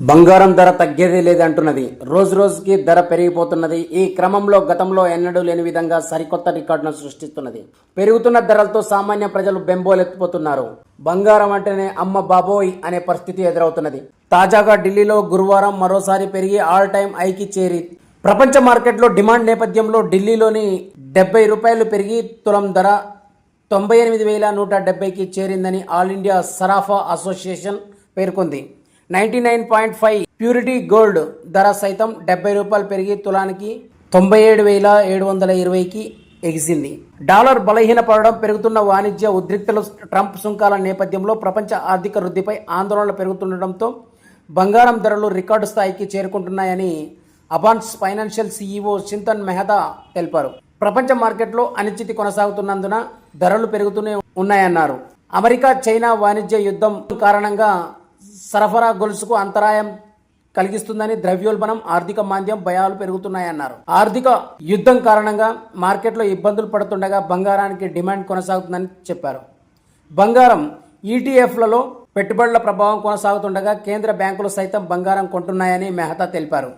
బంగారం ధర తగ్గేదే లేదంటున్నది. రోజు రోజుకి ధర పెరిగిపోతున్నది. ఈ క్రమంలో గతంలో ఎన్నడూ లేని విధంగా సరికొత్త రికార్డును సృష్టిస్తున్నది. పెరుగుతున్న ధరలతో సామాన్య ప్రజలు బెంబోలెత్తిపోతున్నారు బంగారం అంటేనే అమ్మ బాబోయ్ అనే పరిస్థితి ఎదురవుతున్నది. తాజాగా ఢిల్లీలో గురువారం మరోసారి పెరిగి ఆల్ టైమ్ ఐకి చేరి ప్రపంచ మార్కెట్లో డిమాండ్ నేపథ్యంలో ఢిల్లీలోని డెబ్బై రూపాయలు పెరిగి తులం ధర తొంభై ఎనిమిది వేల నూట డెబ్బైకి చేరిందని ఆల్ ఇండియా సరాఫా అసోసియేషన్ పేర్కొంది. Ninety nine point five purity gold ధర సైతం డెబ్బై రూపాయలు పెరిగి తులానికి తొంభై ఏడు వేల ఏడు వందల ఇరవైకి ఎగిసింది. డాలర్ బలహీనపడడం పెరుగుతున్న వాణిజ్య ఉద్రిక్తలు ట్రంప్ సుంకాల నేపథ్యంలో ప్రపంచ ఆర్థిక వృద్ధిపై ఆందోళనలు పెరుగుతుండటంతో బంగారం ధరలు రికార్డు స్థాయికి చేరుకుంటున్నాయని అబాన్స్ ఫైనాన్షియల్ సీఈఓ చింతన్ మెహతా తెలిపారు. ప్రపంచ మార్కెట్లో అనిశ్చితి కొనసాగుతున్నందున ధరలు పెరుగుతూనే ఉన్నాయన్నారు. అమెరికా చైనా వాణిజ్య యుద్ధం కారణంగా సరఫరా గొలుసుకు అంతరాయం కలిగిస్తుందని ద్రవ్యోల్బణం ఆర్థిక మాంద్యం భయాలు పెరుగుతున్నాయన్నారు. ఆర్థిక యుద్ధం కారణంగా మార్కెట్లో ఇబ్బందులు పడుతుండగా బంగారానికి డిమాండ్ కొనసాగుతుందని చెప్పారు. బంగారం ఈటీఎఫ్లలో పెట్టుబడుల ప్రభావం కొనసాగుతుండగా కేంద్ర బ్యాంకులు సైతం బంగారం కొంటున్నాయని మెహతా తెలిపారు.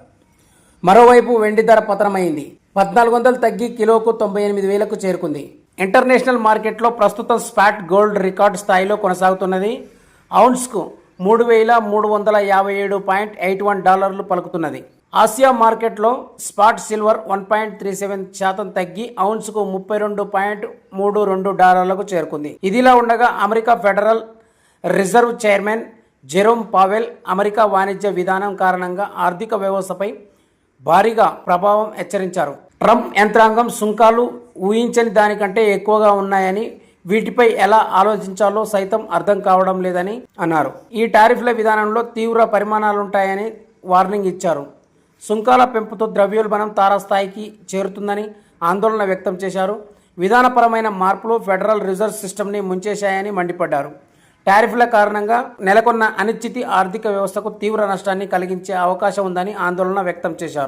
మరోవైపు వెండి ధర పతనమైంది. పద్నాలుగు వందలు తగ్గి కిలోకు తొంభై ఎనిమిది వేలకు చేరుకుంది. ఇంటర్నేషనల్ మార్కెట్లో ప్రస్తుతం స్పాట్ గోల్డ్ రికార్డ్ స్థాయిలో కొనసాగుతున్నది. ఔన్స్కు మూడు వేల మూడు వందల యాభై ఏడు పాయింట్ ఎయిట్ వన్ డాలర్లు పలుకుతున్నది. ఆసియా మార్కెట్లో spot silver one point three seven శాతం తగ్గి ఔన్స్కు ముప్పై రెండు పాయింట్ మూడు రెండు డాలర్లకు చేరుకుంది. ఇదిలా ఉండగా America Federal Reserve chairman Jerome Powell America వాణిజ్య విధానం కారణంగా ఆర్థిక వ్యవస్థపై భారీగా ప్రభావం హెచ్చరించారు. ట్రంప్ యంత్రాంగం సుంకాలు ఊహించని దానికంటే ఎక్కువగా ఉన్నాయని వీటిపై ఎలా ఆలోచించాలో సైతం అర్థం కావడం లేదని అన్నారు. ఈ టారిఫ్ల విధానంలో తీవ్ర పరిమాణాలుంటాయని వార్నింగ్ ఇచ్చారు. సుంకాల పెంపుతో ద్రవ్యోల్బణం తారాస్థాయికి చేరుతుందని ఆందోళన వ్యక్తం చేశారు. విధానపరమైన మార్పులు ఫెడరల్ రిజర్వ్ సిస్టమ్ని ముంచేశాయని మండిపడ్డారు. టారిఫ్ల కారణంగా నెలకొన్న అనిశ్చితి ఆర్థిక వ్యవస్థకు తీవ్ర నష్టాన్ని కలిగించే అవకాశం ఉందని ఆందోళన వ్యక్తం చేశారు.